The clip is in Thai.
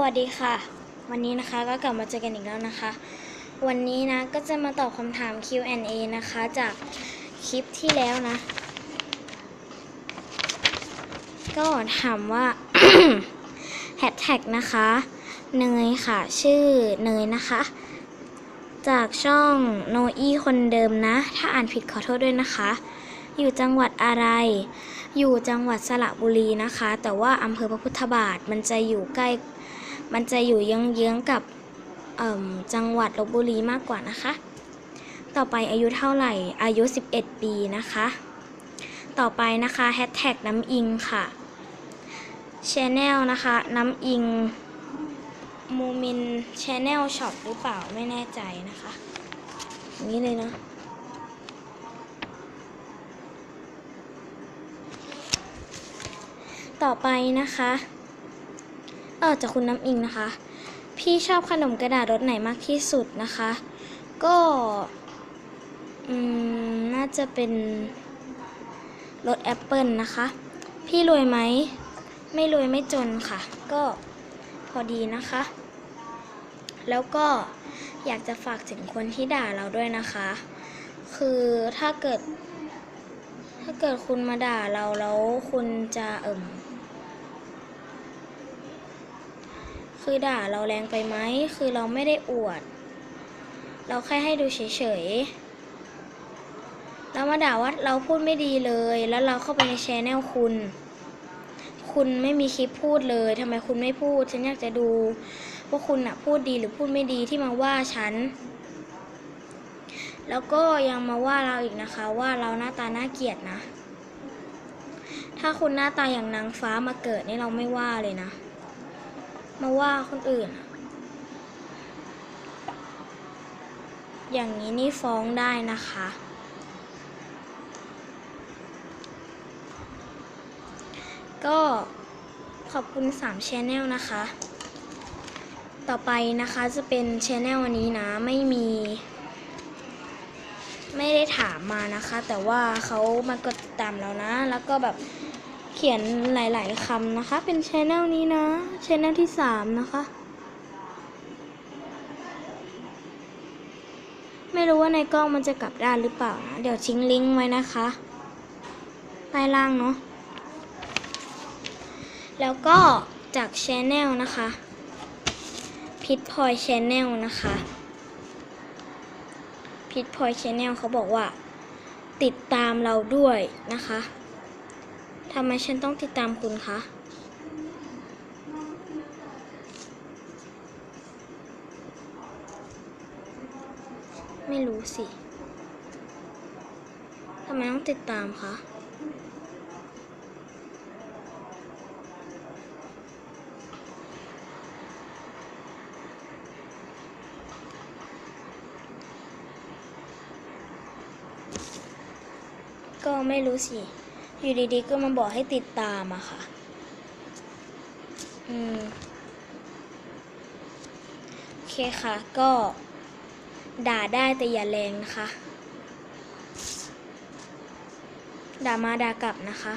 วัสดีค่ะ วันนี้นะคะก็กลับมาเจอกันอีกแล้วนะคะ วันนี้นะก็จะมาตอบคำถาม Q&A นะคะ จากคลิปที่แล้วนะ ก็ถามว่าแฮชแท็กนะคะเนยค่ะ ชื่อเนยนะคะ จากช่องโนอีคนเดิมนะ ถ้าอ่านผิดขอโทษด้วยนะคะ อยู่จังหวัดอะไรอยู่จังหวัดสระบุรีนะคะ แต่ว่าอำเภอพระพุทธบาทมันจะอยู่ใกล้ มันจะอยู่เยื้องๆกับจังหวัดลบบุรีมากกว่านะคะ ต่อไปอายุเท่าไหร่ อายุ 11 ปีนะคะ ต่อไปนะคะแฮชแท็กน้ำอิงค่ะชแนลนะคะ น้ำอิงมูมินชแนลช็อปหรือเปล่าไม่แน่ใจนะคะอย่างนี้เลยเนาะต่อไปนะคะ เออจากคุณน้ำอิงนะคะ พี่ชอบขนมกระดาษรสไหนมากที่สุดนะคะ ก็อืมน่าจะเป็นรสแอปเปิลนะคะ พี่รวยไหม ไม่รวยไม่จนค่ะ ก็พอดีนะคะ แล้วก็อยากจะฝากถึงคนที่ด่าเราด้วยนะคะ คือถ้าเกิด ถ้าเกิดคุณมาด่าเราแล้วคุณจะเอิ่ม คือด่าเราแรงไปไหม คือเราไม่ได้อวด เราแค่ให้ดูเฉยๆ เรามาด่าว่าเราพูดไม่ดีเลย แล้วเราเข้าไปในแชแนลคุณ คุณไม่มีคลิปพูดเลย ทำไมคุณไม่พูด ฉันอยากจะดูว่าคุณอะพูดดีหรือพูดไม่ดีที่มาว่าฉัน แล้วก็ยังมาว่าเราอีกนะคะว่าเราหน้าตาน่าเกลียดนะ ถ้าคุณหน้าตาอย่างนางฟ้ามาเกิดนี่เราไม่ว่าเลยนะ มาว่าคนอื่น อย่างนี้นี่ฟ้องได้นะคะ ก็ขอบคุณ3 Channel นะคะ ต่อไปนะคะจะเป็น Channel อันนี้นะไม่มี ไม่ได้ถามมานะคะ แต่ว่าเขามากดติดตามเรานะ แล้วก็แบบ ขียนหลาย ๆคำนะคะ เป็นชแนลนี้นะชแนลที่สามนะคะ ไม่รู้ว่าในกล้องมันจะกลับด้านหรือเปล่านะเดี๋ยวทิ้งลิงก์ไว้นะคะใต้ล่างเนาะแล้วก็จากชแนลนะคะพิทพอยชแนลนะคะพิทพอยชแนลเขาบอกว่า ติดตามเราด้วยนะคะ ทำไมฉันต้องติดตามคุณคะ ไม่รู้สิ ทำไมต้องติดตามคะ ก็ไม่รู้สิ อยู่ดีๆก็มาบอกให้ติดตามอะค่ะ อืม โอเคค่ะ ก็ ด่าได้แต่อย่าแรงนะคะ ด่ามาด่ากลับนะคะ